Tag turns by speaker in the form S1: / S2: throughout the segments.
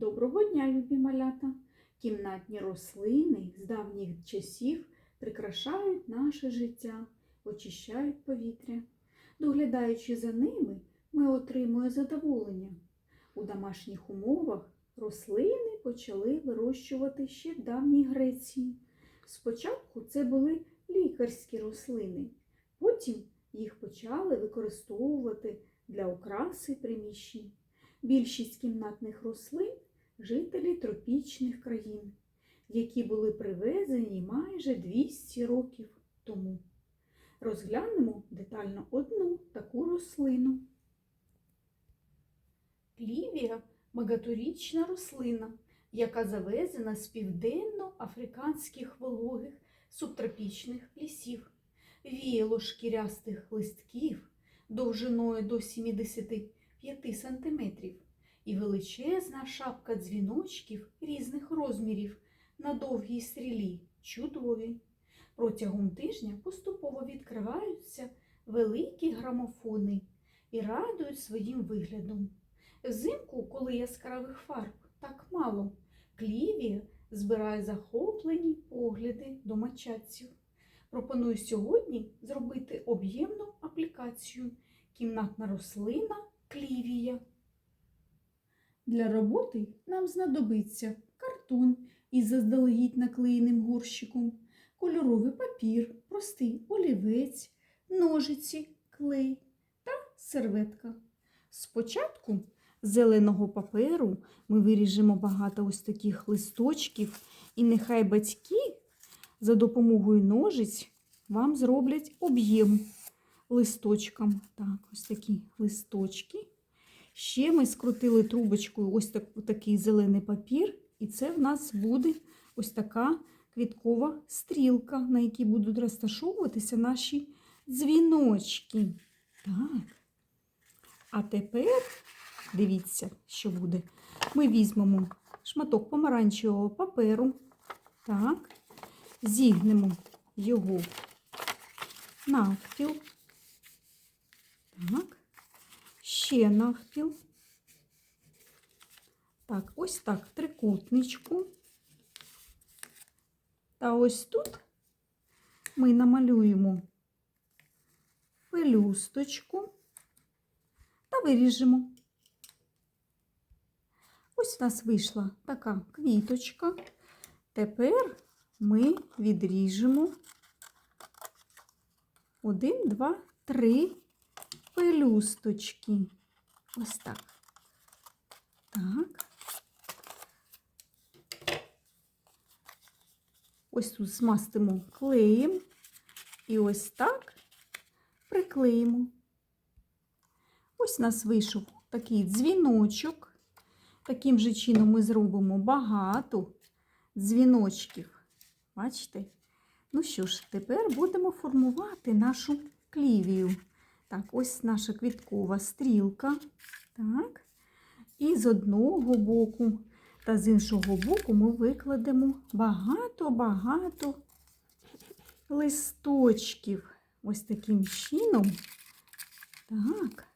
S1: Доброго дня, любі малята! Кімнатні рослини з давніх часів прикрашають наше життя, очищають повітря. Доглядаючи за ними, ми отримуємо задоволення. У домашніх умовах рослини почали вирощувати ще в давній Греції. Спочатку це були лікарські рослини, потім їх почали використовувати для окраси приміщень. Більшість кімнатних рослин жителі тропічних країн, які були привезені майже 200 років тому. Розглянемо детально одну таку рослину. Клівія багаторічна рослина, яка завезена з південно-африканських вологих субтропічних лісів. Віяло шкірястих листків довжиною до 75 см і величезна шапка дзвіночків різних розмірів на довгій стрілі, чудові. Протягом тижня поступово відкриваються великі грамофони і радують своїм виглядом. Взимку, коли яскравих фарб так мало, клівія збирає захоплені погляди домочадців. Пропоную сьогодні зробити об'ємну аплікацію кімнатна рослина клівія. Для роботи нам знадобиться картон із заздалегідь наклеєним горщиком, кольоровий папір, простий олівець, ножиці, клей та серветка. Спочатку зеленого паперу ми виріжемо багато ось таких листочків, і нехай батьки за допомогою ножиць вам зроблять об'єм листочкам. Так, ось такі листочки. Ще ми скрутили трубочкою ось так, такий зелений папір, і це в нас буде ось така квіткова стрілка, на якій будуть розташовуватися наші дзвіночки. Так. А тепер дивіться, що буде. Ми візьмемо шматок помаранчевого паперу. Так, зігнемо його навпіл. Так ще навпіл. Так, ось так, трикутничку. Та ось тут ми намалюємо пелюсточку та виріжемо. Ось у нас вийшла така квіточка. Тепер ми відріжемо один, два, три пелюсточки. Ось так. Так. Ось тут змастимо клеєм і ось так приклеїмо. Ось у нас вийшов такий дзвіночок. Таким же чином ми зробимо багато дзвіночків. Бачите? Ну що ж, тепер будемо формувати нашу клівію. Так, ось наша квіткова стрілка. Так. І з одного боку та з іншого боку ми викладемо багато-багато листочків. Ось таким чином. Так,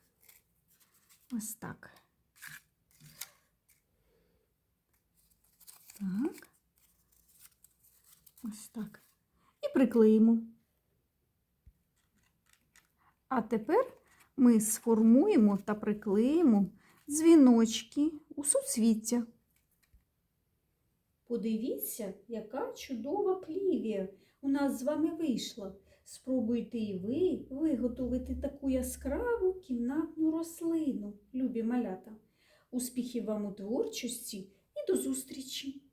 S1: ось так. Так. Ось так. І приклеїмо. А тепер ми сформуємо та приклеїмо дзвіночки у суцвіття. Подивіться, яка чудова клівія у нас з вами вийшла. Спробуйте і ви виготовити таку яскраву кімнатну рослину, любі малята. Успіхів вам у творчості і до зустрічі!